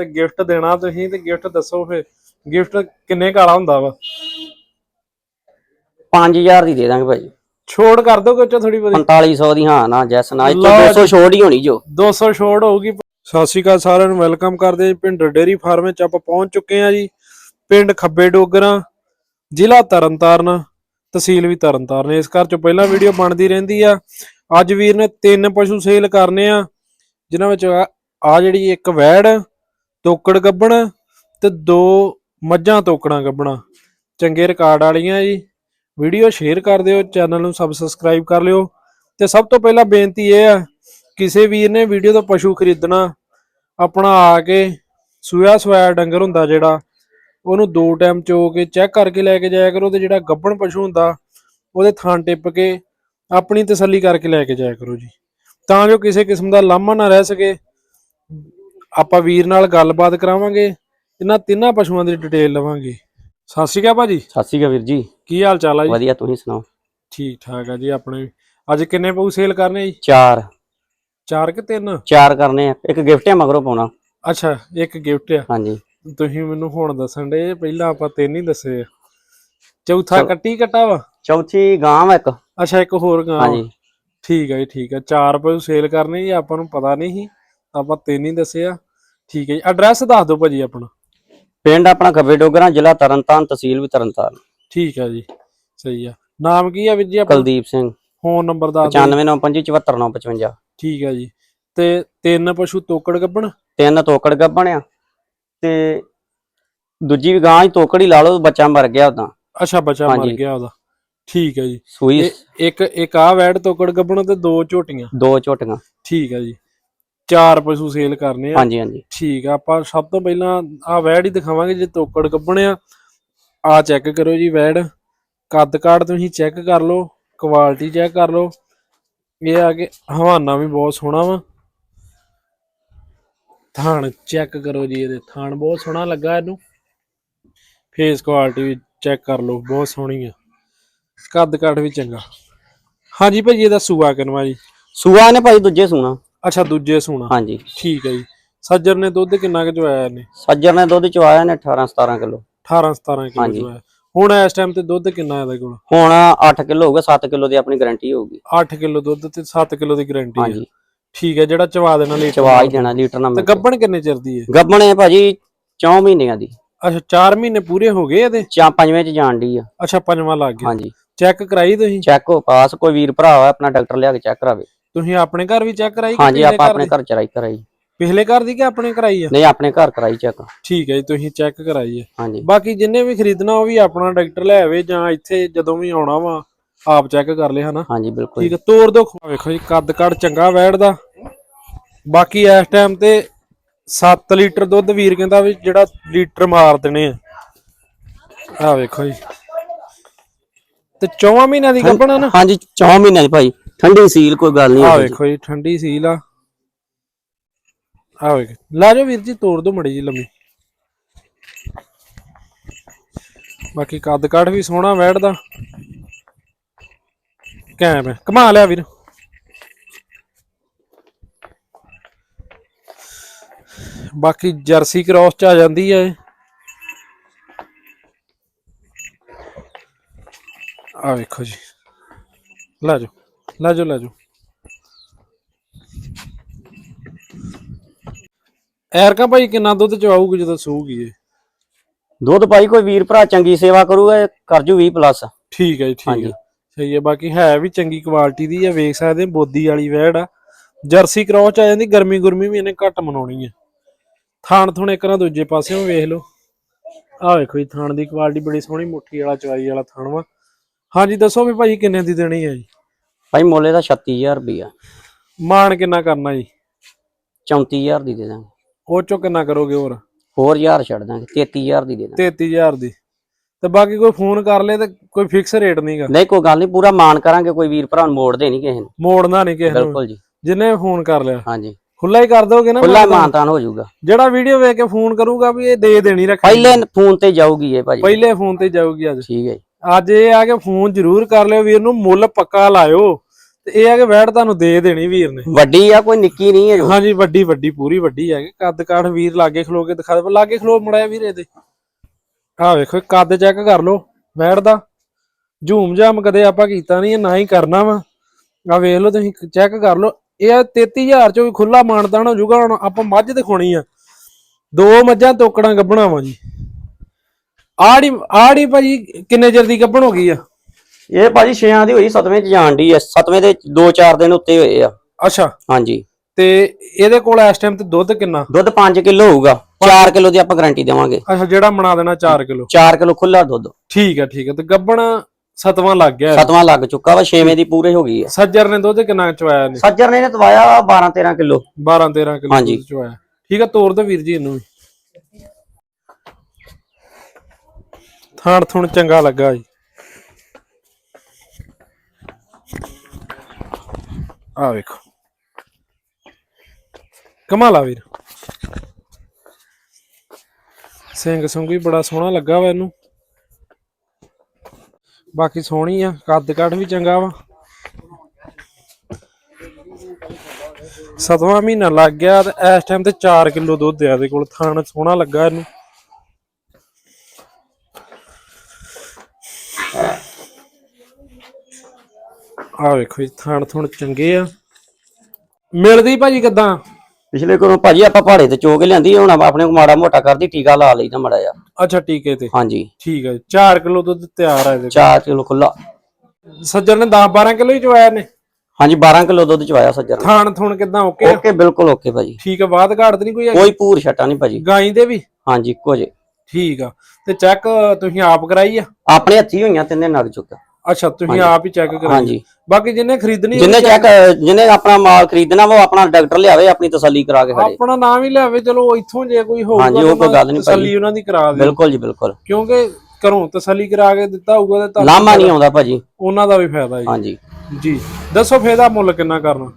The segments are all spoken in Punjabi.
ਤੇ ਗਿਫਟ ਦੇਣਾ ਤੁਸੀਂ ਤੇ ਗਿਫਟ ਦੱਸੋ ਫੇ। ਗਿਫਟ ਕਿੰਨੇ ਕਾਲਾ ਹੁੰਦਾ ਵਾ? 5000 ਦੀ ਦੇ ਦਾਂਗੇ ਭਾਈ। ਛੋੜ ਕਰ ਦੋ ਕੁਝ ਥੋੜੀ ਬਹੁਤੀ? 4500 ਦੀ ਹਾਂ ਨਾ ਜੈਸ ਨਾ ਲਓ 200 ਛੋੜ ਹੀ ਹੋਣੀ ਜੋ। 200 ਛੋੜ ਹੋਊਗੀ। ਸਤਿ ਸ਼੍ਰੀ ਅਕਾਲ ਸਾਰਿਆਂ ਨੂੰ ਵੈਲਕਮ ਕਰਦੇ ਹਾਂ ਪਿੰਡ ਡੇਰੀ ਫਾਰਮ ਵਿੱਚ। ਆਪਾਂ ਪਹੁੰਚ ਚੁੱਕੇ ਹਾਂ ਜੀ ਪਿੰਡ ਖੱਬੇ ਡੋਗਰਾ ਜ਼ਿਲ੍ਹਾ ਤਰਨਤਾਰਨ ਤਹਿਸੀਲ ਵੀ ਤਰਨਤਾਰਨ। ਇਸ ਘਰ ਚੋਂ ਪਹਿਲਾਂ ਵੀਡੀਓ ਬਣਦੀ ਰਹਿੰਦੀ ਆ। ਅੱਜ ਵੀਰ ਨੇ ਤਿੰਨ ਪਸ਼ੂ ਸੇਲ ਕਰਨੇ ਆ ਜਿਨ੍ਹਾਂ ਵਿੱਚ ਆ ਜਿਹੜੀ ਇੱਕ ਵੈੜ ਤੋਕੜ ਗੱਬਣ ਤੇ ਦੋ ਮੱਝਾਂ ਤੋਕੜਾਂ ਗੱਬਣਾ। ਚੰਗੇ ਰਿਕਾਰਡ ਵਾਲੀਆਂ ਜੀ। ਵੀਡੀਓ ਸ਼ੇਅਰ ਕਰ ਦਿਓ, ਚੈਨਲ ਨੂੰ ਸਬਸਕ੍ਰਾਈਬ ਕਰ ਲਿਓ। ਤੇ ਸਭ ਤੋਂ ਪਹਿਲਾਂ ਬੇਨਤੀ ਇਹ ਆ, ਕਿਸੇ ਵੀਰ ਨੇ ਵੀਡੀਓ ਤੋਂ ਪਸ਼ੂ ਖਰੀਦਣਾ, ਆਪਣਾ ਆ ਕੇ ਸੂਆ ਸਵਾਇਆ ਡੰਗਰ ਹੁੰਦਾ ਜਿਹੜਾ, ਉਹਨੂੰ ਦੋ ਟਾਈਮ ਚੋ ਕੇ ਚੈੱਕ ਕਰਕੇ ਲੈ ਕੇ ਜਾਇਆ ਕਰੋ ਤੇ ਜਿਹੜਾ ਗੱਬਣ ਪਸ਼ੂ ਹੁੰਦਾ, ਉਹਦੇ ਥਾਂ ਟਿੱਪ ਕੇ ਆਪਣੀ ਤਸੱਲੀ ਕਰਕੇ ਲੈ ਕੇ ਜਾਇਆ ਕਰੋ ਜੀ। ਤਾਂ ਜੋ ਕਿਸੇ ਕਿਸਮ ਦਾ ਲਾਮਾ ਨਾ ਰਹਿ ਸਕੇ। ਆਪਾਂ ਵੀਰ ਨਾਲ ਗੱਲਬਾਤ ਕਰਾਵਾਂਗੇ ਇਹਨਾਂ ਤਿੰਨਾਂ ਪਸ਼ੂਆਂ ਦੀ ਡਿਟੇਲ ਲਵਾਂਗੇ। ਸਤਿ ਸ਼੍ਰੀ ਅਕਾਲ ਭਾਜੀ। ਸਤਿ ਸ਼੍ਰੀ ਅਕਾਲ ਵੀਰ ਜੀ। ਕੀ ਹਾਲ ਚਾਲ ਆ ਜੀ? ਵਧੀਆ ਤੁਸੀਂ ਸੁਣਾਓ? ਠੀਕ ਠਾਕ ਆ ਜੀ ਆਪਣੇ। ਅੱਜ ਕਿੰਨੇ ਪਸ਼ੂ ਸੇਲ ਕਰਨੇ ਜੀ? ਚਾਰ। ਚਾਰ ਕਿ ਤਿੰਨ? ਚਾਰ ਕਰਨੇ ਆ। ਇੱਕ ਗਿਫਟ ਹੈ ਮਗਰੋਂ ਪਾਉਣਾ। ਅੱਛਾ ਇੱਕ ਗਿਫਟ ਆ। ਹਾਂਜੀ। ਤੁਸੀਂ ਮੈਨੂੰ ਹੁਣ ਦੱਸਣ ਦੇ ਪਹਿਲਾਂ ਆਪਾਂ ਤਿੰਨ ਹੀ ਦੱਸੇ ਆ। ਚੌਥਾ। ਕੱਟੀ ਕੱਟਾ ਵਾ? ਚੌਥੀ ਗਾਂ ਵਾ ਇੱਕ। ਅੱਛਾ ਇੱਕ ਹੋਰ ਗਾਂ। ਹਾਂਜੀ। ਠੀਕ ਹੈ ਜੀ ਠੀਕ ਹੈ ਚਾਰ ਪਸ਼ੂ ਸੇਲ ਕਰਨੇ ਜੀ ਆਪਾਂ ਨੂੰ ਪਤਾ ਨਹੀਂ ਸੀ। ਆਪਾਂ ਤਿੰਨ ਹੀ ਦੱਸੇ ਆ। ਠੀਕ ਹੈ ਜੀ। ਐਡਰੈਸ ਦੱਸ ਦਿਓ ਭਾਜੀ ਆਪਣਾ। ਪਿੰਡ ਆਪਣਾ ਖੱਬੇ ਡੋਗਰਾ ਜ਼ਿਲ੍ਹਾ ਤਰਨਤਾਰਨ ਤਹਿਸੀਲ ਵੀ ਤਰਨਤਾਰਨ। ਠੀਕ ਹੈ ਜੀ। ਸਹੀ ਆ। ਨਾਮ ਕੀ ਆ ਵੀਰ ਜੀ ਆਪਣਾ? ਕੁਲਦੀਪ ਸਿੰਘ। ਫੋਨ ਨੰਬਰ ਦੱਸ ਦਿਓ। 9595749955 ਠੀਕ ਹੈ ਜੀ। ਤੇ ਤਿੰਨ ਪਸ਼ੂ ਤੋਕੜ ਗੱਬਣ? ਤਿੰਨ ਤੋਕੜ ਗੱਬਣ ਆ। ਤੇ ਦੂਜੀ ਵੀ ਗਾਂ ਹੀ ਤੋਕੜ ਹੀ ਲਾ ਲਓ ਬੱਚਾ ਮਰ ਗਿਆ ਉਦਾਂ ਅੱਛਾ ਬੱਚਾ ਮਰ। ਗਿਆ ਉਹਦਾ। ਠੀਕ ਹੈ ਜੀ। ਸੂਈ ਇੱਕ ਇੱਕ ਆ ਵੈੜ ਤੋਕੜ ਗੱਬਣ ਤੇ ਦੋ ਝੋਟੀਆਂ। ਦੋ ਝੋਟੀਆਂ। ਠੀਕ ਹੈ ਜੀ। ਚਾਰ ਪਸ਼ੂ ਸੇਲ ਕਰਨੇ ਆ। ਹਾਂਜੀ ਹਾਂਜੀ। ਠੀਕ ਆ ਆਪਾਂ ਸਭ ਤੋਂ ਪਹਿਲਾਂ ਆ ਵੈੜ ਹੀ ਦਿਖਾਵਾਂਗੇ ਜੇ ਤੋਕੜ ਗੱਬਣਿਆ ਆ। ਚੈੱਕ ਕਰੋ ਜੀ ਵੈੜ। ਕੱਦ ਕਾੜ ਤੁਸੀਂ ਚੈੱਕ ਕਰ ਲਓ ਕੁਆਲਿਟੀ ਚੈੱਕ ਕਰ ਲਓ। ਇਹ ਆ ਕਿ ਹਵਾਨਾ ਵੀ ਬਹੁਤ ਸੋਹਣਾ ਵਾ। ਥਾਣ ਚੈੱਕ ਕਰੋ ਜੀ ਇਹਦੇ ਥਾਣ ਬਹੁਤ ਸੋਹਣਾ ਲੱਗਾ ਇਹਨੂੰ। ਫੇਸ ਕੁਆਲਿਟੀ ਵੀ ਚੈੱਕ ਕਰ ਲਓ ਬਹੁਤ ਸੋਹਣੀ ਆ। ਕੱਦ ਕਾਠ ਵੀ ਚੰਗਾ। ਹਾਂਜੀ ਭਾਜੀ ਇਹਦਾ ਸੂਆ ਕਿਨਵਾ ਜੀ? ਸੂਆ ਨੇ ਭਾਈ ਦੂਜੇ ਸੂਣਾ। ਅੱਛਾ ਦੂਜੇ ਸੂਣਾ। ਹਾਂਜੀ। ਠੀਕ ਹੈ ਜੀ। ਸੱਜਰ ਨੇ ਦੁੱਧ ਕਿੰਨਾ ਕੁ ਚਵਾਇਆ ਇਹਨੇ? ਸੱਜਰ ਨੇ ਦੁੱਧ ਚਵਾਇਆ ਨੇ 18 17 ਕਿਲੋ। 18 17 ਕਿਲੋ। ਚਵਾਇਆ ਹੁਣ ਇਸ ਟਾਈਮ ਤੇ ਦੁੱਧ ਕਿੰਨਾ ਇਹਦੇ ਕੋਲ? ਹੁਣ 8 ਕਿਲੋ ਹੋਊਗਾ 7 ਕਿਲੋ ਦੀ ਆਪਣੀ ਗਾਰੰਟੀ ਹੋਊਗੀ। 8 ਕਿਲੋ ਦੁੱਧ ਤੇ 7 ਕਿਲੋ ਦੀ ਗਾਰੰਟੀ ਹੈ। ਹਾਂਜੀ। ਠੀਕ ਹੈ ਜਿਹੜਾ ਚਵਾ ਦੇਣਾ ਲੀਟਰ ਚਵਾ ਹੀ ਦੇਣਾ ਲੀਟਰ ਨਾਲ ਤੇ। ਗੱਬਣ ਕਿੰਨੇ ਚਿਰ ਦੀ ਹੈ? ਗੱਬਣ ਹੈ ਭਾਜੀ 4 ਮਹੀਨਿਆਂ ਦੀ। ਅੱਛਾ 4 ਮਹੀਨੇ ਪੂਰੇ ਹੋ ਗਏ ਇਹਦੇ? ਚਾ ਪੰਜਵੇਂ ਚ ਜਾਣ ਦੀ ਆ। ਅੱਛਾ ਪੰਜਵਾਂ ਲੱਗ ਗਿਆ। ਹਾਂਜੀ। ਚੈੱਕ ਕਰਾਈ ਤੁਸੀਂ? ਚੈੱਕ ਹੋ ਪਾਸ ਕੋਈ ਵੀਰ ਭਰਾ ਆਪਣਾ ਡਾਕਟਰ ਲਿਆ ਕੇ ਚੈੱਕ ਕਰਾਵੇ। ਤੁਸੀਂ ਆਪਣੇ ਘਰ ਵੀ ਚੈੱਕ ਕਰਾਈ ਕਿ ਹਾਂਜੀ ਪਿਛਲੇ ਆਪਾਂ ਘਰ ਆਪਣੇ ਦੀ? ਘਰ ਚਰਾਈ ਕਰਾਈ। ਪਿਛਲੇ ਘਰ ਦੀ ਕਿ ਆਪਣੇ ਕਰਾਈ ਆ? ਨਹੀਂ ਆਪਣੇ ਘਰ ਕਰਾਈ ਚੈੱਕ ਠੀਕ ਹੈ ਜੀ ਤੁਸੀਂ ਚੈੱਕ ਕਰਾਈ ਹੈ ਹਾਂਜੀ। ਬਾਕੀ ਜਿੰਨੇ ਵੀ ਖਰੀਦਣਾ ਉਹ ਵੀ ਆਪਣਾ ਡਾਕਟਰ ਲੈ ਆਵੇ ਜਾਂ ਇੱਥੇ ਜਦੋਂ ਵੀ ਆਉਣਾ ਵਾ ਆਪ ਚੈੱਕ ਕਰ ਲਿਆ ਹਨਾ? ਹਾਂਜੀ ਬਿਲਕੁਲ। ਠੀਕ ਹੈ ਤੋੜ ਦੋ ਵੇਖੋ ਜੀ ਕੱਦ ਕੱਦ ਚੰਗਾ ਵੈੜਦਾ ਬਾਕੀ ਇਸ ਟਾਈਮ ਤੇ 7 ਲੀਟਰ ਦੁੱਧ ਵੀਰ ਕਹਿੰਦਾ ਵੀ ਜਿਹੜਾ ਲੀਟਰ ਮਾਰ ਦੇਣੇ ਆ। ਆ ਵੇਖੋ ਜੀ। ਤੇ 4 ਮਹੀਨਿਆਂ ਦੀ ਗੱਭਣਾ ਨਾ? ਹਾਂਜੀ 4 ਮਹੀਨਿਆਂ ਦੀ ਭਾਈ। ਠੰਡੀ ਸੀਲ ਕੋਈ ਗੱਲ ਨਹੀਂ ਆ ਵੇਖੋ ਜੀ ਠੰਡੀ ਸੀਲ ਆ। ਆ ਵੇਖ। ਲਾ ਜਾਓ ਵੀਰ ਜੀ ਤੋੜ ਦੋ ਮੜੀ ਜੀ ਲੰਮੀ। ਬਾਕੀ ਕੱਦ ਕਾਠ ਵੀ ਸੋਹਣਾ ਵੈੜਦਾ ਕੈਮ ਹੈ। ਕਮਾ ਲਿਆ ਵੀਰ। ਬਾਕੀ ਜਰਸੀ ਕ੍ਰਾਸ ਚ ਆ ਜਾਂਦੀ ਹੈ। ਆ ਵੇਖੋ ਜੀ। ਲੈ ਜਾਓ। ਲੈ ਜਾਓ ਲੈ ਜਾਓ ਐਰਕਾ ਭਾਈ ਕਿੰਨਾ ਦੁੱਧ ਚਵਾਊਗੀ ਜਦੋਂ ਸੂਗੀ ਇਹ? ਦੁੱਧ ਭਾਈ ਕੋਈ ਵੀਰ ਭਰਾ ਚੰਗੀ ਸੇਵਾ ਕਰੂਗਾ ਇਹ ਕਰ ਜੂ 20 ਪਲੱਸ ਠੀਕ ਹੈ ਜੀ ਠੀਕ ਹਾਂਜੀ। ਹੈ ਸਹੀ ਹੈ ਬਾਕੀ ਹੈ ਵੀ ਚੰਗੀ ਕੁਆਲਿਟੀ ਦੀ ਹੈ ਵੇਖ ਸਕਦੇ ਹੋ ਬੋਦੀ ਵਾਲੀ ਵੈੜ ਆ। ਜਰਸੀ ਕ੍ਰਾਸ ਚ ਆ ਜਾਂਦੀ ਗਰਮੀ ਗੁਰਮੀ ਵੀ ਇਹਨੇ ਘੱਟ ਮਨਾਉਣੀ ਹੈ ਥਾਣ ਥੁਣ ਇੱਕ ਨਾ ਦੂਜੇ ਪਾਸਿਓਂ ਵੇਖ ਲਓ। ਆਹ ਵੇਖੋ ਜੀ ਥਾਣ ਦੀ ਕੁਆਲਿਟੀ ਬੜੀ ਸੋਹਣੀ ਮੁੱਠੀ ਵਾਲਾ ਚਵਾਈ ਵਾਲਾ ਥਾਣ ਵਾ। ਹਾਂਜੀ ਦੱਸੋ ਵੀ ਭਾਈ ਕਿੰਨੇ ਦੀ ਦੇਣੀ ਹੈ ਜੀ? ਭਾਈ ਮੁੱਲੇ ਦਾ 36000 ਰੁਪਇਆ ਮਾਣ ਕਿੰਨਾ ਕਰਨਾ ਜੀ? 34000 ਦੀ ਦੇ ਦਾਂਗੇ। ਉਹ ਚੋਂ ਕਿੰਨਾ ਕਰੋਗੇ ਹੋਰ? 4000 ਛੱਡ ਦਾਂਗੇ 33000 ਦੀ ਦੇ ਦਾਂਗੇ। 33000 ਦੀ। ਤੇ ਬਾਕੀ ਕੋਈ ਫੋਨ ਕਰ ਲੇ ਤੇ ਕੋਈ ਫਿਕਸ ਰੇਟ ਨਹੀਂਗਾ ਨਹੀਂ ਕੋਈ ਗੱਲ ਨਹੀਂ ਪੂਰਾ ਮਾਨ ਕਰਾਂਗੇ ਕੋਈ ਵੀਰ ਭਰਾ ਨੂੰ ਮੋੜਦੇ ਨਹੀਂ ਕਿਸੇ ਨੂੰ। ਮੋੜਨਾ ਨਹੀਂ ਕਿਸੇ ਨੂੰ। ਬਿਲਕੁਲ ਜੀ। ਜਿੰਨੇ ਫੋਨ ਕਰ ਲਿਆ। ਹਾਂਜੀ। ਖੁੱਲਾ ਹੀ ਕਰ ਦੋਗੇ ਨਾ ਖੁੱਲਾ ਮਾਨਤਾਨ ਹੋ ਜਾਊਗਾ। ਜਿਹੜਾ ਵੀਡੀਓ ਵੇਖ ਕੇ ਫੋਨ ਕਰੂਗਾ ਵੀ ਇਹ ਦੇ ਦੇਣੀ ਰੱਖ ਪਹਿਲੇ ਫੋਨ ਤੇ ਜਾਊਗੀ ਇਹ ਭਾਜੀ। ਪਹਿਲੇ ਫੋਨ ਤੇ ਜਾਊਗੀ ਅੱਜ। ਠੀਕ ਹੈ ਜੀ। ਅੱਜ ਇਹ ਆ ਕਿ ਫੋਨ ਜ਼ਰੂਰ ਕਰ ਲਿਓ ਵੀਰ ਨੂੰ ਮੁੱਲ ਪੱਕਾ ਲਾਇਓ। ਤੇ ਇਹ ਆ ਕਿ ਵੈੜ ਤੁਹਾਨੂੰ ਦੇ ਦੇਣੀ ਵੀਰ ਨੇ। ਵੱਡੀ ਆ ਕੋਈ ਨਿੱਕੀ ਨਹੀਂ ਹੈ ਹਾਂਜੀ ਵੱਡੀ ਵੱਡੀ ਪੂਰੀ ਵੱਡੀ ਹੈਗੀ ਕੱਦ ਕਾਠ ਵੀਰ ਲਾਗੇ ਖਲੋ ਕੇ ਦਿਖਾ ਦੇ ਲਾਗੇ ਖਲੋ ਮੜਾਇਆ ਵੀਰ ਇਹਦੇ। ਆਹ ਵੇਖੋ ਕੱਦ ਚੈੱਕ ਕਰ ਲਓ ਵੈੜ ਦਾ। ਝੂਮ ਜਾਮ ਕਦੇ ਆਪਾਂ ਕੀਤਾ ਨਹੀਂ ਨਾ ਹੀ ਕਰਨਾ ਵਾ। ਆ ਵੇਖ ਲਓ ਤੁਸੀਂ ਚੈੱਕ ਕਰ ਲਓ। ਇਹ 33000 ਚੋਂ ਵੀ ਖੁੱਲਾ ਮਾਨਦਾਨ ਹੋ ਜਾਊਗਾ ਹੁਣ ਆਪਾਂ ਮੱਝ ਦਿਖਾਉਣੀ ਆ। ਦੋ ਮੱਝਾਂ ਤੋਕੜਾਂ ਗੱਬਣਾ ਵਾ ਜੀ। ਆੜੀ ਆੜੀ ਭਾਜੀ ਕਿੰਨੇ ਚਿਰ ਦੀ ਗੱਬਣ ਹੋ ਗਈ ਆ? ਇਹ ਭਾਜੀ ਛੇਆਂ ਦੀ ਹੋਈ ਸਤਵੇਂ ਚ ਜਾਣ ਦੀ ਆ। ਸਤਵੇਂ ਦੇ 2-4 ਦਿਨ ਉੱਤੇ ਹੋਏ ਆ। ਅੱਛਾ। ਹਾਂਜੀ। ਤੇ ਇਹਦੇ ਕੋਲ ਇਸ ਟਾਈਮ ਤੇ ਦੁੱਧ ਕਿੰਨਾ? ਦੁੱਧ 5 ਕਿਲੋ ਹੋਊਗਾ। 4 ਕਿਲੋ ਦੀ ਆਪਾਂ ਗਾਰੰਟੀ ਦੇਵਾਂਗੇ। ਅੱਛਾ ਜਿਹੜਾ ਬਣਾ ਦੇਣਾ 4 ਕਿਲੋ। 4 ਕਿਲੋ ਖੁੱਲਾ ਦੁੱਧ। ਠੀਕ ਹੈ ਠੀਕ ਹੈ ਤੇ ਗੱਬਣ ਸਤਵਾਂ ਲੱਗ ਗਿਆ। ਸਤਵਾਂ ਲੱਗ ਚੁੱਕਾ ਵਾ ਛੇਵੇਂ ਦੀ ਪੂਰੇ ਹੋ ਗਈ ਆ। ਸੱਜਰ ਨੇ ਦੁੱਧ ਕਿੰਨਾ ਚਵਾਇਆ ਨੇ ਸੱਜਰ ਨੇ ਇਹਨੇ ਦਵਾਇਆ 12-13 ਕਿਲੋ। 12 13 ਕਿਲੋ। ਦੁੱਧ ਚਵਾਇਆ। ਠੀਕ ਹੈ ਤੋਰ ਦੋ ਵੀਰ ਜੀ ਇਹਨੂੰ ਵੀ। ਥਾਣ ਥੁਣ ਚੰਗਾ ਲੱਗਾ ਜੀ। ਆ ਵੇਖੋ। ਕਮਾਲ ਆ ਵੀਰ। ਸਿੰਘ ਸੁੰਗ ਵੀ ਬੜਾ ਸੋਹਣਾ ਲੱਗਾ ਵਾ ਇਹਨੂੰ। ਬਾਕੀ ਸੋਹਣੀ ਆ, ਕੱਦ ਕੱਢ ਵੀ ਚੰਗਾ ਵਾ। ਸਤਵਾਂ ਮਹੀਨਾ ਲੱਗ ਗਿਆ ਤੇ ਇਸ ਟਾਈਮ ਤੇ 4 ਕਿਲੋ ਦੁੱਧ ਆ ਇਹਦੇ ਕੋਲ, ਥਾਣ ਸੋਹਣਾ ਲੱਗਾ ਇਹਨੂੰ। ਆ ਵੇਖੋ ਜੀ ਥਾਣ ਥੁਣ ਚੰਗੇ ਆ। ਮਿਲਦੀ ਭਾਜੀ ਕਿਦਾਂ? ਪਿਛਲੇ ਕੋਲੋਂ ਭਾਜੀ ਆਪਾਂ ਪਹਾੜੇ ਤੇ ਚੋ ਕੇ ਲਿਆਂਦੀ ਹੁਣ ਆਪਾਂ ਆਪਣੇ ਕੋ ਮਾੜਾ ਮੋਟਾ ਕਰਦੀ ਟੀਕਾ ਲਾ ਲਈਦਾ ਮੜਾ ਆ ਅੱਛਾ ਟੀਕੇ ਤੇ? ਹਾਂਜੀ। ਠੀਕ ਹੈ 4 ਕਿਲੋ ਦੁੱਧ ਤਿਆਰ ਆ ਇਹਦੇ 4 ਕਿਲੋ ਖੁੱਲਾ। ਸੱਜਰ ਨੇ 10 12 ਕਿਲੋ ਹੀ ਚਵਾਇਆ ਨੇ ਹਾਂਜੀ 12 ਕਿਲੋ ਦੁੱਧ ਚਵਾਇਆ ਸੱਜਰ ਨੇ। ਥਾਣ ਥੁਣ ਕਿਦਾਂ ਓਕੇ? ਓਕੇ ਬਿਲਕੁਲ ਓਕੇ ਭਾਜੀ। ਠੀਕ ਆ ਬਾਅਦ ਘਾਟ ਤੇ ਨਹੀਂ ਕੋਈ ਹੈਗੀ? ਕੋਈ ਪੂਰ ਛਟਾ ਨਹੀਂ ਭਾਜੀ। ਗਾਈ ਦੇ ਵੀ? ਹਾਂਜੀ ਇੱਕੋ ਜੇ ਠੀਕ ਆ। ਤੇ ਚੈੱਕ ਤੁਸੀਂ ਆਪ ਕਰਾਈ ਆ? ਆਪਣੇ ਹੱਥੀ ਹੋਈਆਂ ਤਿੰਨੇ ਨਗ ਚੁੱਕਾ। ਅੱਛਾ ਤੁਸੀਂ ਆਪ ਹੀ ਚੈੱਕ ਕਰਾਈ ਹਾਂਜੀ। ਬਾਕੀ ਜਿਹਨੇ ਖਰੀਦਣੀ ਜਿੰਨੇ ਚੈੱਕ ਜਿਹਨੇ ਆਪਣਾ ਮਾਲ ਖਰੀਦਣਾ ਵਾ ਉਹ ਆਪਣਾ ਡਾਕਟਰ ਲਿਆਵੇ ਆਪਣੀ ਤਸੱਲੀ ਕਰਾ ਕੇ ਖੜੇ। ਆਪਣਾ ਨਾਮ ਹੀ ਲਿਆਵੇ ਚਲੋ ਇੱਥੋਂ ਜੇ ਕੋਈ ਹੋਊਗਾ ਹਾਂਜੀ, ਉਹ ਕੋਈ ਗੱਲ ਨੀ ਭਾਜੀ। ਤਸੱਲੀ ਉਹਨਾਂ ਦੀ ਕਰਾ ਦੇ ਬਿਲਕੁਲ ਜੀ ਬਿਲਕੁਲ। ਕਿਉਂਕਿ ਘਰੋਂ ਤਸੱਲੀ ਕਰਾ ਕੇ ਦਿੱਤਾ ਹੋਊਗਾ ਤੇ ਲਾਮਾ ਨਹੀਂ ਆਉਂਦਾ ਭਾਜੀ। ਉਹਨਾਂ ਦਾ ਵੀ ਫਾਇਦਾ ਜੀ। ਹਾਂਜੀ। ਜੀ। ਦੱਸੋ ਫੇਰ ਇਹਦਾ ਮੁੱਲ ਕਿੰਨਾ ਕਰਨਾ?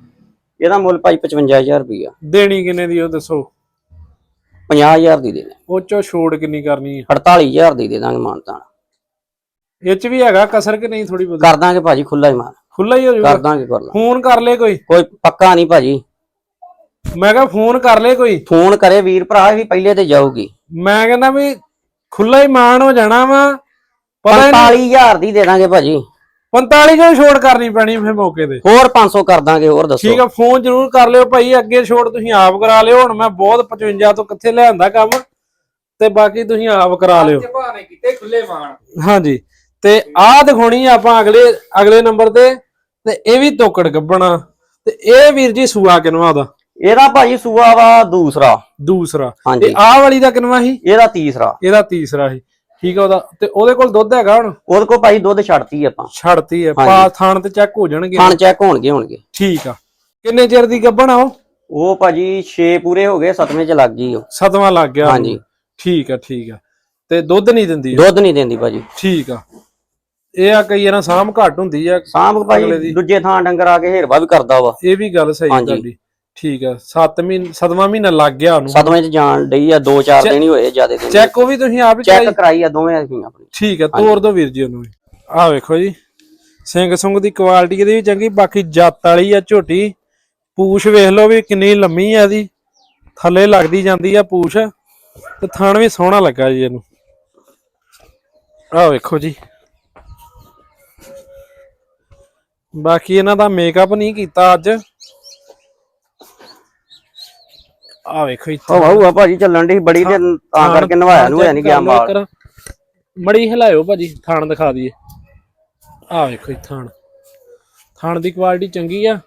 ਇਹਦਾ ਮੁੱਲ ਭਾਈ 55000 ਰੁਪਈਆ। ਦੇਣੀ ਕਿੰਨੇ ਦੀ ਉਹ ਦੱਸੋ? 50000 ਦੀ ਦੇ ਦੇ ਉਹ ਚੋਂ ਛੋੜ ਕਿੰਨੀ ਕਰਨੀ ਹੈ? 48000 ਦੀ ਦੇ ਦਾਂਗੇ ਮਾਨਤਾਨ। ਇਹ ਚ ਵੀ ਹੈਗਾ ਕਸਰ ਕਿ ਨਹੀਂ ਥੋੜੀ ਬਹੁਤੀ? ਕਰ ਦਾਂਗੇ ਭਾਜੀ ਖੁੱਲਾ ਹੀ ਮਾਨ ਖੁੱਲਾ ਹੀ ਹੋ ਕਰ ਜਾਊਗਾ? ਦਾਂਗੇ ਕਰ ਲਾਂ ਫੋਨ ਕਰ ਲੈ ਕੋਈ? ਕੋਈ ਪੱਕਾ ਨਹੀਂ ਭਾਜੀ। ਮੈਂ ਕਿਹਾ ਫੋਨ ਕਰ ਲੈ ਕੋਈ? ਫੋਨ ਕਰੇ ਵੀਰ ਭਰਾ ਵੀ ਪਹਿਲੇ ਤੇ ਜਾਊਗੀ। ਮੈਂ ਕਹਿੰਦਾ ਵੀ ਖੁੱਲਾ ਹੀ ਮਾਨ ਹੋ ਜਾਣਾ ਵਾ। ਪਤਾ ਨਹੀਂ 45000 ਦੀ ਦੇ ਦਾਂਗੇ ਭਾਜੀ। 45 ਕਿਉਂ ਛੋੜ ਕਰਨੀ ਪੈਣੀ ਫਿਰ ਮੌਕੇ ਤੇ? ਹੋਰ 500 ਕਰ ਦਾਂਗੇ ਹੋਰ ਦੱਸੋ। ਠੀਕ ਆ ਫੋਨ ਜ਼ਰੂਰ ਕਰ ਲਿਓ ਭਾਈ ਅੱਗੇ ਛੋੜ ਤੁਸੀਂ ਆਪ ਕਰਾ ਲਿਓ। ਹੁਣ ਮੈਂ ਬਹੁਤ 55 ਤੋਂ ਕਿੱਥੇ ਲਿਆਂਦਾ ਕੰਮ ਤੇ ਬਾਕੀ ਤੁਸੀਂ ਆਪ ਕਰਾ ਲਿਓ। ਭਾਣੇ ਕਿਤੇ ਖੁੱਲੇ ਮਾਨ ਹਾਂਜੀ। ਤੇ ਆਹ ਦਿਖਾਉਣੀ ਆ ਆਪਾਂ ਅਗਲੇ ਅਗਲੇ ਨੰਬਰ ਤੇ ਤੇ ਇਹ ਵੀ ਤੋਕੜ ਗੱਬਣਾ ਤੇ ਇਹ ਵੀਰ ਜੀ ਸੂਆ ਕਿਨਵਾ ਦਾ ਇਹਦਾ ਭਾਜੀ ਸੂਆ ਵਾ ਦੂਸਰਾ। ਦੂਸਰਾ। ਤੇ ਆਹ ਵਾਲੀ ਦਾ ਕਿਨਵਾ ਸੀ? ਇਹਦਾ ਤੀਸਰਾ। ਇਹਦਾ ਤੀਸਰਾ ਸੀ। ਠੀਕ ਆ ਉਹਦਾ। ਤੇ ਉਹਦੇ ਕੋਲ ਦੁੱਧ ਹੈਗਾ ਹੁਣ? ਉਹਦੇ ਕੋਲ ਭਾਈ ਦੁੱਧ ਛੱਡਤੀ ਆਪਾਂ। ਛੱਡਤੀ ਹੈ ਪਾ ਥਾਣ ਤੇ ਚੈੱਕ ਹੋ ਜਾਣਗੇ। ਖਾਣ ਚੈੱਕ ਹੋਣਗੇ ਹੋਣਗੇ। ਠੀਕ ਆ। ਕਿੰਨੇ ਚਿਰ ਦੀ ਗੱਬਣ ਆ ਉਹ? ਉਹ ਭਾਜੀ 6 ਪੂਰੇ ਹੋ ਗਏ ਸਤਵੇਂ ਚ ਲੱਗ ਗਈ ਉਹ। ਸਤਵਾਂ ਲੱਗ ਗਿਆ। ਹਾਂਜੀ। ਠੀਕ ਆ ਠੀਕ ਆ। ਤੇ ਦੁੱਧ ਨਹੀਂ ਦਿੰਦੀ। ਦੁੱਧ ਨਹੀਂ ਦਿੰਦੀ ਭਾਜੀ। ਠੀਕ ਆ। ਇਹ ਆ ਕਈ ਵਾਰਾਂ ਸਾਂਭ ਘੱਟ ਹੁੰਦੀ ਆ ਸਾਂਭ ਅਗਲੇ ਭਾਈ ਦੀ। ਦੂਜੇ ਥਾਂ ਡੰਗਰ ਆ ਕੇ ਹੇਰਵਾ ਵੀ ਕਰਦਾ ਵਾ। ਇਹ ਵੀ ਗੱਲ ਸਹੀ ਹਾਂਜੀ। ਤੁਹਾਡੀ। ਠੀਕ ਆ 7 ਮਹੀਨੇ 7ਵਾਂ ਮਹੀਨਾ ਲੱਗ ਗਿਆ ਉਹਨੂੰ। ਸਤਵੇਂ ਚ ਜਾਣ ਡਈ ਆ 2-4 ਦਿਨ ਹੀ ਹੋਏ ਜਿਆਦੇ ਦਿਨ। ਚੈੱਕ ਉਹ ਵੀ ਤੁਸੀਂ ਆਪ ਹੀ ਕਰਾਈ ਚੈੱਕ ਕਰਾਈ। ਆ ਦੋਵੇਂ ਅਸੀਂ ਆਪਣੀ। ਠੀਕ ਆ ਤੋਰ ਦੋ ਵੀਰ ਜੀ ਉਹਨੂੰ ਵੀ। ਆਹ ਵੇਖੋ ਜੀ ਸਿੰਘ ਸੁੰਗ ਦੀ ਕੁਆਲਿਟੀ ਇਹਦੀ ਵੀ ਚੰਗੀ ਬਾਕੀ ਜੱਤ ਵਾਲੀ ਆ ਝੋਟੀ। ਪੂਛ ਵੇਖ ਲਓ ਵੀ ਕਿੰਨੀ ਲੰਮੀ ਆ ਇਹਦੀ। ਥੱਲੇ ਲੱਗਦੀ ਜਾਂਦੀ ਆ ਪੂਛ। ਤੇ ਥਣ ਵੀ ਸੋਹਣਾ ਲੱਗਾ ਜੀ ਇਹਨੂੰ। ਆਹ ਵੇਖੋ ਜੀ। ਬਾਕੀ ਇਹਨਾਂ ਦਾ ਮੇਕਅਪ ਨਹੀਂ ਕੀਤਾ ਅੱਜ। ਆਹ ਵੇਖੋ ਇੱਥੇ। ਉਹ ਵਾਹੂ ਆ ਭਾਜੀ ਚੱਲਣ ਦੀ ਬੜੀ ਤੇ ਤਾਂ ਕਰਕੇ ਨਵਾਇਆ ਨੂੰ ਨਹੀਂ ਗਿਆ ਮਾਲ। ਮੜੀ ਹਿਲਾਇਓ ਭਾਜੀ ਥਾਣ ਦਿਖਾ ਦਈਏ। ਆਹ ਵੇਖੋ ਇਹ ਥਾਣ। ਥਾਣ ਦੀ ਕੁਆਲਿਟੀ ਚੰਗੀ ਆ।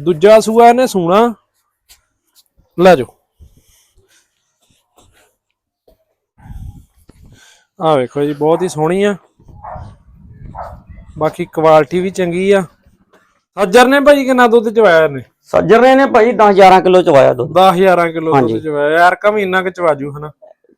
ਦੂਜਾ ਸੂਆ ਇਹਨੇ ਸੂਣਾ। ਲੈ ਜਾਓ। ਆਹ ਵੇਖੋ ਜੀ ਬਹੁਤ ਹੀ ਸੋਹਣੀ ਆ। ਬਾਕੀ ਕੁਆਲਿਟੀ ਵੀ ਚੰਗੀ ਆ। ਸੱਜਰ ਨੇ ਭਾਜੀ ਕਿੰਨਾ ਦੁੱਧ ਚਵਾਇਆ ਇਹਨੇ? ਸੱਜਰ ਨੇ ਭਾਜੀ 10-11 ਕਿਲੋ ਚਵਾਇਆ ਦੁੱਧ। 10 11 ਕਿਲੋ ਦੁੱਧ ਚਵਾਇਆ। ਯਾਰ ਕਮ ਇੰਨਾ ਕਿ ਚਵਾਜੂ ਹਨਾ।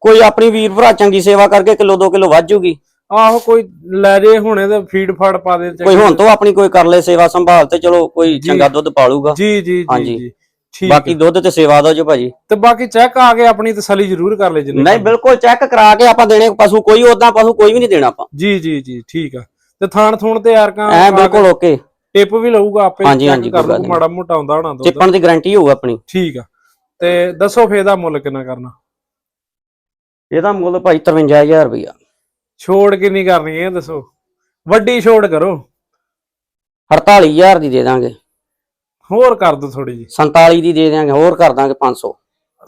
ਕੋਈ ਆਪਣੀ ਵੀਰ ਭਰਾ ਚੰਗੀ ਸੇਵਾ ਕਰਕੇ ਕਿਲੋ 2 ਕਿਲੋ ਵੱਧ ਜੂਗੀ। ਆਹੋ ਕੋਈ ਲੈ ਜੇ ਹੁਣੇ ਤੇ ਫੀਡ ਫੜ ਪਾ ਦੇ ਕੋਈ ਹੁਣ ਤੋਂ ਆਪਣੀ ਕੋਈ ਕਰ ਲੈ ਸੇਵਾ ਸੰਭਾਲ ਤੇ ਚਲੋ ਕੋਈ ਚੰਗਾ ਦੁੱਧ ਪਾਲੂਗਾ। ਜੀ ਜੀ ਜੀ। ਜੀ। ਠੀਕ ਬਾਕੀ ਦੁੱਧ ਤੇ ਸੇਵਾ ਦੋ ਜੋ ਭਾਜੀ। ਤੇ ਬਾਕੀ ਚੈੱਕ ਆ ਕੇ ਆਪਣੀ ਤਸੱਲੀ ਜ਼ਰੂਰ ਕਰ ਲੈ ਜਿੰਨੇ ਨਹੀਂ ਬਿਲਕੁਲ ਚੈੱਕ ਕਰਾ ਕੇ ਆਪਾਂ ਦੇਣੇ ਪਸ਼ੂ ਕੋਈ ਉਦਾਂ ਪਸ਼ੂ ਕੋਈ ਵੀ ਨਹੀਂ ਦੇਣਾ ਆਪਾਂ। ਜੀ ਜੀ ਜੀ ਠੀਕ ਆ। ਤੇ ਥਾਣ ਥੂਣ ਤੇ ਯਾਰ ਕਾ ਐ ਬਿਲਕੁਲ ਓਕੇ ਟਿਪ ਵੀ ਲਊਗਾ ਆਪੇ ਹਾਂਜੀ, ਹਾਂਜੀ, ਕਰ ਲਊ। ਮਾੜਾ ਮੋਟਾ ਹੁੰਦਾ ਹੋਣਾ ਦੁੱਧ ਚਿੱਪਣ ਦੀ ਗਾਰੰਟੀ ਹੋਊ ਆਪਣੀ। ਠੀਕ ਆ। ਤੇ ਦੱਸੋ ਫੇਰ ਦਾ ਮੁੱਲ ਕਿੰਨਾ ਕਰਨਾ? ਇਹਦਾ ਮੁੱਲ ਭਾਈ 53000 ਰੁਪਇਆ ਛੋੜ ਕਿੰਨੀ ਕਰਨੀ ਇਹ ਦੱਸੋ। ਵੱਡੀ ਛੋੜ ਕਰੋ। 48000 ਦੀ ਦੇ ਦਾਂਗੇ। ਹੋਰ ਕਰ ਦੋ ਥੋੜੀ ਜੀ 47 ਦੀ ਦੇ ਦਾਂਗੇ ਹੋਰ ਕਰ ਦਾਂਗੇ 500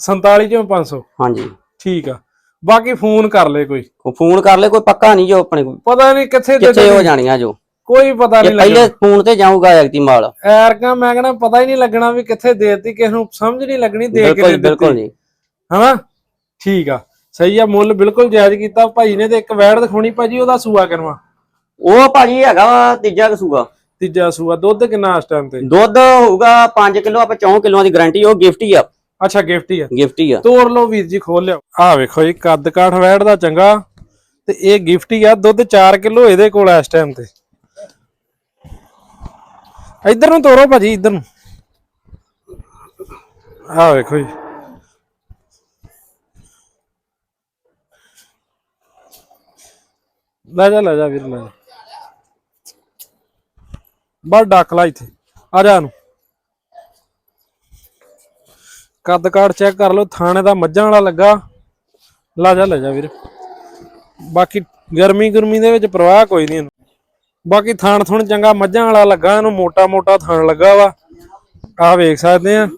47 ਚੋਂ 500 ਹਾਂਜੀ। ਠੀਕ ਆ। ਬਾਕੀ ਫੋਨ ਕਰ ਲੈ ਕੋਈ। ਫੋਨ ਕਰ ਲੈ ਕੋਈ ਪੱਕਾ ਨਹੀਂ ਜੋ ਆਪਣੇ ਕੋਲ। ਪਤਾ ਨਹੀਂ ਕਿੱਥੇ ਦੇ ਕਿੱਥੇ ਹੋ। ਜਾਣੀਆਂ ਜੋ। ਕੋਈ ਪਤਾ ਨਹੀਂ ਪਹਿਲੇ ਲੱਗਣਾ। ਫੋਨ ਤੇ ਜਾਊਗਾ ਐਕਟੀ ਮਾਲ। ਐਰਕਾ ਮੈਂ ਕਹਿੰਦਾ ਪਤਾ ਹੀ ਨਹੀਂ ਲੱਗਣਾ ਵੀ ਕਿੱਥੇ ਦੇਤੀ ਕਿਸ ਨੂੰ ਸਮਝ ਨਹੀਂ ਲੱਗਣੀ ਦੇ ਕੇ ਬਿਲਕੁਲ ਨਹੀਂ ਬਿਲਕੁਲ ਦਿੱਤੀ। ਜੀ। ਹਨਾ? ਠੀਕ ਆ। ਸਹੀ ਆ ਮੁੱਲ ਬਿਲਕੁਲ ਜਾਇਜ਼ ਕੀਤਾ। ਭਾਈ ਨੇ ਤੇ ਇੱਕ ਵੈੜ ਦਿਖਾਉਣੀ ਭਾਜੀ ਉਹਦਾ ਸੂਆ ਕਰਵਾ ਉਹ ਭਾਜੀ ਹੈਗਾ ਵਾ ਤੀਜਾ ਕਸੂਗਾ ਤੀਜਾ ਸੂਆ। ਦੁੱਧ ਕਿੰਨਾ ਇਸ ਟਾਈਮ ਤੇ? ਦੁੱਧ ਹੋਊਗਾ 5 ਕਿਲੋ ਆਪਾਂ 4 ਕਿਲੋਆਂ ਦੀ ਗਾਰੰਟੀ ਉਹ ਗਿਫਟ ਹੀ ਆ। ਅੱਛਾ ਗਿਫਟ ਹੀ ਆ। ਗਿਫਟ ਹੀ ਆ। ਤੋੜ ਲਓ ਵੀਰ ਜੀ ਖੋਲ ਲਿਓ ਆ ਵੇਖੋ ਜੀ ਕੱਦ ਕਾਠ ਵੈੜ ਦਾ ਚੰਗਾ। ਤੇ ਇਹ ਗਿਫਟ ਹੀ ਆ ਦੁੱਧ 4 ਕਿਲੋ ਇਹਦੇ ਕੋਲ ਇਸ ਟਾਈਮ ਤੇ। ਇੱਧਰ ਨੂੰ ਤੋਰੋ ਭਾਜੀ ਇੱਧਰ ਨੂੰ। ਆ ਵੇਖੋ ਜੀ। ਲੈ ਜਾ ਲੈ ਜਾ ਵੀਰ ਲੈ ਬਸ ਡੱਕ ਲਾ ਇੱਥੇ। ਆ ਜਾ ਨੂੰ ਕੱਦ ਕਾਠ ਚੈੱਕ ਕਰ ਲਓ, ਥਾਣੇ ਦਾ ਮੱਝਾਂ ਵਾਲਾ ਲੱਗਾ। ਲਾ ਜਾ, ਲੈ ਜਾ ਵੀਰ। ਬਾਕੀ ਗਰਮੀ ਗਰਮੀ ਦੇ ਵਿੱਚ ਪ੍ਰਵਾਹ ਕੋਈ ਨਹੀਂ। ਇਹਨੂੰ। ਬਾਕੀ ਥਾਣ ਥੁਣ ਚੰਗਾ ਮੱਝਾਂ ਵਾਲਾ ਲੱਗਾ, ਇਹਨੂੰ ਮੋਟਾ ਮੋਟਾ ਥਾਣ ਲੱਗਾ ਵਾ। ਆਹ ਵੇਖ ਸਕਦੇ ਆ।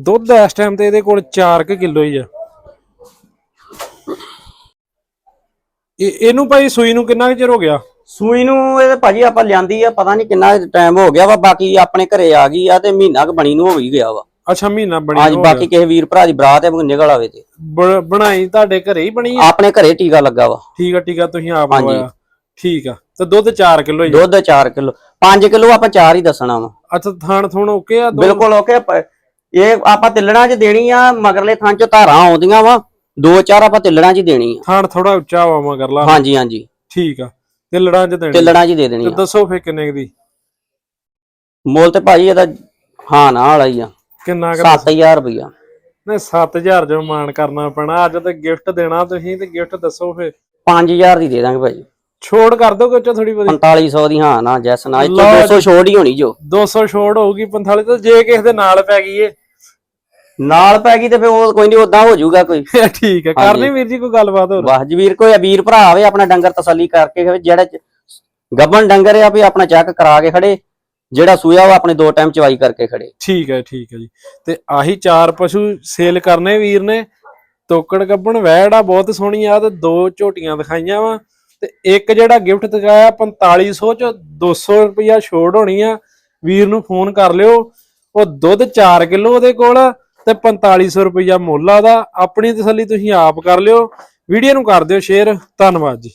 ਦੁੱਧ ਇਸ ਟਾਈਮ ਤੇ ਇਹਦੇ ਕੋਲ 4 ਕਿਲੋ ਹੀ ਆ। ਇਹਨੂੰ ਭਾਈ ਸੂਈ ਨੂੰ ਕਿੰਨਾ ਕੁ ਚਿਰ ਹੋ ਗਿਆ? ਸੂਈ ਨੂੰ ਇਹ ਭਾਜੀ ਆਪਾਂ ਲਿਆਂਦੀ ਆ ਪਤਾ ਨਹੀਂ ਕਿੰਨਾ ਟਾਈਮ ਹੋ ਗਿਆ ਵਾ ਬਾਕੀ ਆਪਣੇ ਘਰੇ ਆ ਗਈ ਆ ਤੇ ਮਹੀਨਾ ਕੁ ਬਣੀ ਨੂੰ ਹੋ ਵੀ ਗਿਆ ਵਾ। ਅੱਛਾ ਮਹੀਨਾ ਬਣੀ ਹੋ ਬਾਕੀ ਕਿਸੇ ਵੀਰ ਭਰਾ ਦੀ ਬਰਾਤ ਹੈ ਨਿਕਲ ਆਵੇ ਤੇ। ਬਣਾਈ ਤੁਹਾਡੇ ਘਰੇ ਹੀ ਬਣੀ ਆ? ਆਪਣੇ ਘਰੇ ਟੀਕਾ ਲੱਗਾ ਵਾ। ਠੀਕ ਆ ਠੀਕ ਆ ਤੁਸੀਂ ਆਪ। ਲਵਾਇਆ। ਠੀਕ ਆ ਤੇ ਦੁੱਧ 4 ਕਿਲੋ ਹੀ। ਦੁੱਧ 4 ਕਿਲੋ 5 ਕਿਲੋ ਆਪਾਂ 4 ਹੀ ਦੱਸਣਾ ਵਾ। ਅੱਛਾ ਥਾਣ ਥੁਣ ਓਕੇ ਆ ਬਿਲਕੁਲ ਓਕੇ ਇਹ ਆਪਾਂ ਤਿੱਲੜਾਂ 'ਚ ਦੇਣੀ ਆ ਮਗਰਲੇ ਥਾਂ 'ਚ ਧਾਰਾਂ ਆਉਂਦੀਆਂ ਵਾ। ਦੋ ਚਾਰ ਆਪਾਂ ਤਿੱਲੜਾਂ 'ਚ ਹੀ ਦੇਣੀ ਆ। ਥਾਣ ਥੋੜਾ ਉੱਚਾ ਵਾ ਮਗਰਲਾ। ਹਾਂਜੀ ਹਾਂਜੀ। ਠੀਕ ਆ। ਤੇ ਲੜਾਂ ਚ ਦੇਣੀ। ਤਿੱਲੜਾਂ 'ਚ ਹੀ ਦੇ ਦੇਣੀ ਤੇ ਆ। ਦੱਸੋ ਫੇ ਕਿੰਨੇ ਕੁ ਦੀ? ਮੁੱਲ ਤੇ ਭਾਜੀ ਇਹਦਾ ਹਾਂ ਨਾ ਵਾਲਾ ਹੀ ਆ। ਕਿੰਨਾ ਕੁ? 7000 ਰੁਪਇਆ ਨੇ 7000 ਜੋ ਮਾਨ ਕਰਨਾ ਪੈਣਾ। ਅੱਜ ਤੇ ਗਿਫਟ ਦੇਣਾ ਤੁਸੀਂ ਤੇ ਗਿਫਟ ਦੱਸੋ ਫੇ 5000 ਦੀ ਦੇ ਦਾਂਗੇ ਭਾਜੀ। ਛੋੜ ਕਰ ਦੋ ਕੁਝ ਥੋੜੀ ਬਹੁਤੀ। 4500 ਦੀ ਹਾਂ ਨਾ ਜੈਸ ਨਾ ਇਹ ਲਓ 200 ਛੋੜ ਹੀ ਹੋਣੀ ਜੋ। 200 ਛੋੜ ਹੋਊਗੀ 45 ਤੇ ਜੇ ਕਿਸੇ ਦੇ ਨਾਲ ਪੈ ਗਈ ਏ ਨਾਲ ਪੈ ਗਈ ਤੇ ਫਿਰ ਉਹ ਕੋਈ ਨਹੀਂ ਉਦਾਂ ਹੋ ਜਾਊਗਾ ਕੋਈ। ਠੀਕ ਹੈ ਕਰਨੀ ਵੀਰ ਜੀ ਕੋਈ ਗੱਲਬਾਤ ਹੋਰ? ਵਾਹ ਜਵੀਰ ਕੋਈ ਵੀਰ ਭਰਾ ਆਵੇ ਆਪਣਾ ਡੰਗਰ ਤਸੱਲੀ ਕਰਕੇ ਜਿਹੜਾ ਗੱਭਣ ਡੰਗਰ ਆ ਵੀ ਆਪਣਾ ਚੈੱਕ ਕਰਾ ਕੇ ਖੜੇ ਜਿਹੜਾ ਸੂਇਆ ਉਹ ਆਪਣੇ ਦੋ ਟਾਈਮ ਚਵਾਈ ਕਰਕੇ ਖੜੇ। ਠੀਕ ਹੈ ਠੀਕ ਹੈ ਜੀ। ਤੇ ਆਹੀ ਚਾਰ ਪਸ਼ੂ ਸੇਲ ਕਰਨੇ ਵੀਰ ਨੇ। ਤੋਕੜ ਗੱਬਣ ਵੈੜ ਆ ਬਹੁਤ ਸੋਹਣੀ ਆ ਤੇ ਦੋ ਝੋਟੀਆਂ ਦਿਖਾਈਆਂ ਵਾ। ਤੇ ਇੱਕ ਜਿਹੜਾ ਗਿਫਟ ਦਿਖਾਇਆ 4500 ਚ 200 ਰੁਪਇਆ ਛੋੜ ਹੋਣੀ ਆ। ਵੀਰ ਨੂੰ ਫੋਨ ਕਰ ਲਿਓ। ਉਹ ਦੁੱਧ 4 ਕਿਲੋ ਉਹਦੇ ਕੋਲ ਤੇ 4500 ਰੁਪਇਆ ਮੁੱਲ ਆ ਦਾ ਆਪਣੀ ਤਸੱਲੀ ਤੁਸੀਂ ਆਪ ਕਰ ਲਿਓ। ਵੀਡੀਓ ਨੂੰ ਕਰ ਦਿਓ ਸ਼ੇਅਰ। ਧੰਨਵਾਦ ਜੀ।